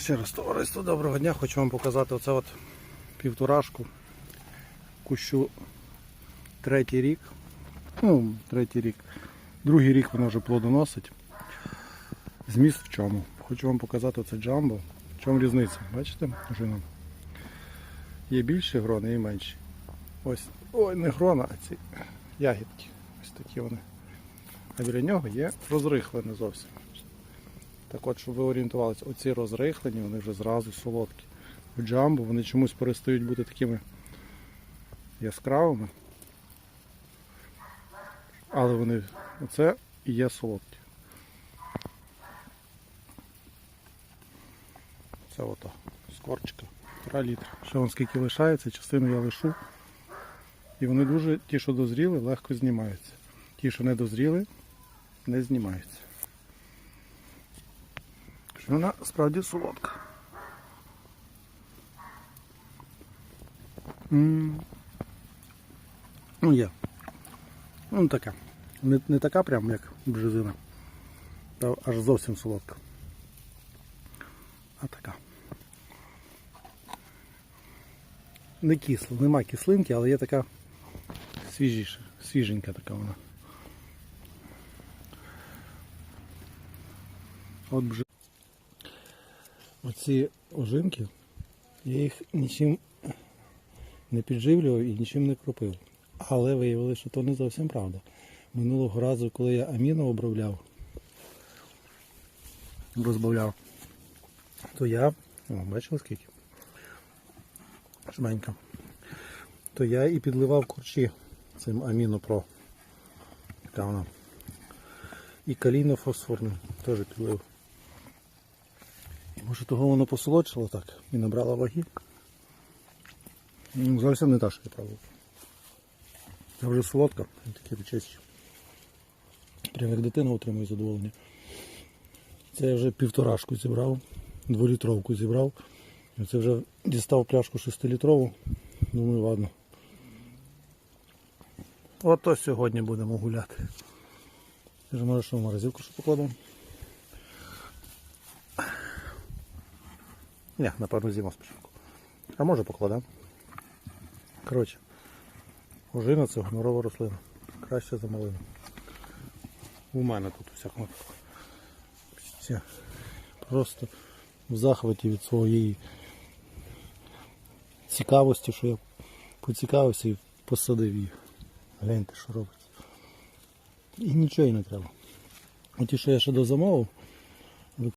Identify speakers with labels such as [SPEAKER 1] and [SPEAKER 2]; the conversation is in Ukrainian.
[SPEAKER 1] Ще раз товариство, доброго дня. Хочу вам показати оце от півторашку. Кущу третій рік. Ну, третій рік. Другий рік вона вже плодоносить. Зміст в чому? Хочу вам показати оце джамбо. В чому різниця? Бачите? Жина? Є більші грони і менші. Ось, ой, не грона, а ці ягідки. Ось такі вони. А біля нього є розрихлене зовсім. Так от, щоб ви орієнтувалися, оці розрихлені, вони вже зразу солодкі. В джамбо вони чомусь перестають бути такими яскравими. Але вони оце і є солодкі. Це ото, скорчика, півтора літра. Ще вон скільки лишається, частину я лишу. І вони дуже, ті, що дозріли, легко знімаються. Ті, що не дозріли, не знімаються. Що вона справді солодка. Ну є. Ну така. Не, не така прям, як бжезина. Та аж зовсім солодка. А така. Не кисла, нема кислинки, але є така свіжіша, свіженька така вона. От бже. Оці ожинки, я їх нічим не підживлював і нічим не кропив. Але виявилося, що то не зовсім правда. Минулого разу, коли я аміно обробляв, розбавляв, то я, о, бачили скільки? Жменька. То я і підливав корчі цим амінопро. Така вона. І калінофосфорним теж підлив. Може того воно посолодшило так і набрало ваги. Ну, Зовсім не та, що я пробував. Це вже солодка, такі речечі. Прямо як дитина отримує задоволення. Це я вже півторашку зібрав, дволітровку зібрав. Це вже дістав пляшку 6-літрову. Думаю, ладно. Ото сьогодні будемо гуляти. Може що в морозилку покладемо? Ні, напевно, зима спочатку. А може покладемо. Коротше, ожина це гонорова рослина. Краще за малину. У мене тут у всякому. Просто в захваті від своєї цікавості, що я поцікавився і посадив її. Гляньте, що робиться. І нічого їй не треба. Оті, що я ще дозамовив,